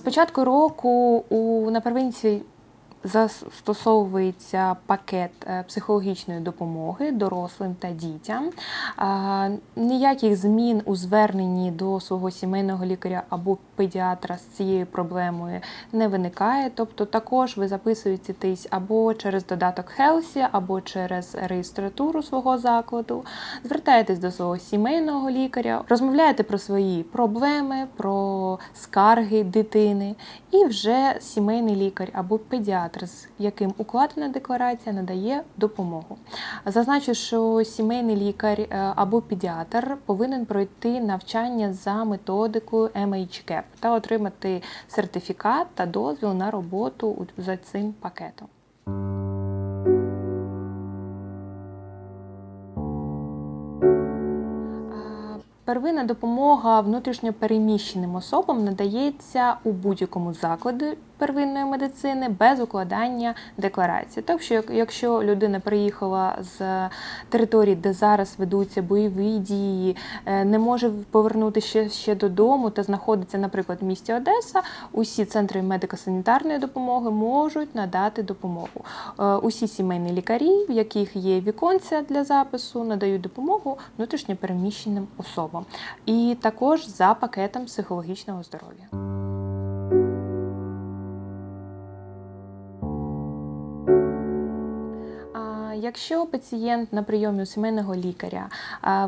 початку року у на первинці застосовується пакет е, психологічної допомоги дорослим та дітям. Ніяких змін у зверненні до свого сімейного лікаря або педіатра з цією проблемою не виникає. Тобто також ви записуєтесь або через додаток Хелсі, або через реєстратуру свого закладу, звертаєтесь до свого сімейного лікаря, розмовляєте про свої проблеми, про скарги дитини, і вже сімейний лікар або педіатр, з яким укладена декларація, надає допомогу. Зазначу, що сімейний лікар е, або педіатр повинен пройти навчання за методикою MHCAP та отримати сертифікат та дозвіл на роботу за цим пакетом. А, Первинна допомога внутрішньопереміщеним особам надається у будь-якому закладі первинної медицини без укладання декларації. Тобто, як- якщо людина приїхала з території, де зараз ведуться бойові дії, е, не може повернутися ще, ще додому та знаходиться, наприклад, в місті Одеса, усі центри медико-санітарної допомоги можуть надати допомогу. Е, Усі сімейні лікарі, в яких є віконця для запису, надають допомогу внутрішньопереміщеним особам. І також за пакетом психологічного здоров'я. Якщо пацієнт на прийомі у сімейного лікаря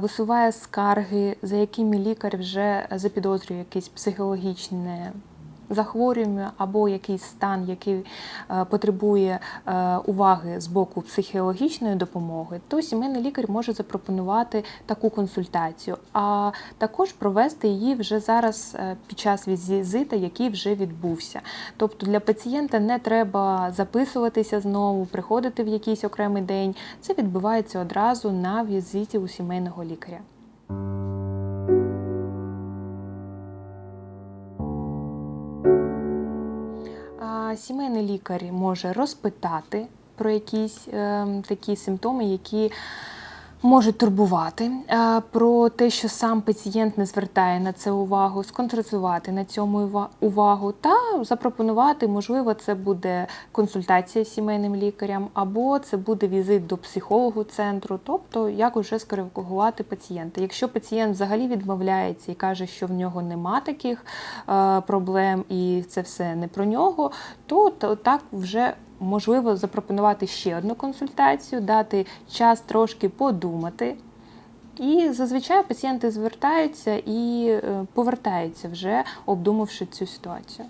висуває скарги, за якими лікар вже запідозрює якесь психологічне захворювання або якийсь стан, який е, потребує е, уваги з боку психологічної допомоги, то сімейний лікар може запропонувати таку консультацію, а також провести її вже зараз е, під час візиту, який вже відбувся. Тобто для пацієнта не треба записуватися знову, приходити в якийсь окремий день. Це відбувається одразу на візиті у сімейного лікаря. Сімейний лікар може розпитати про якісь е, такі симптоми, які можуть турбувати, е, про те, що сам пацієнт не звертає на це увагу, сконцентрувати на цьому увагу та запропонувати, можливо, це буде консультація з сімейним лікарем, або це буде візит до психологу центру, тобто як уже скоригувати пацієнта. Якщо пацієнт взагалі відмовляється і каже, що в нього нема таких е, проблем і це все не про нього, то, то так вже можливо запропонувати ще одну консультацію, дати час трошки подумати. І зазвичай пацієнти звертаються і е, повертаються вже, обдумавши цю ситуацію.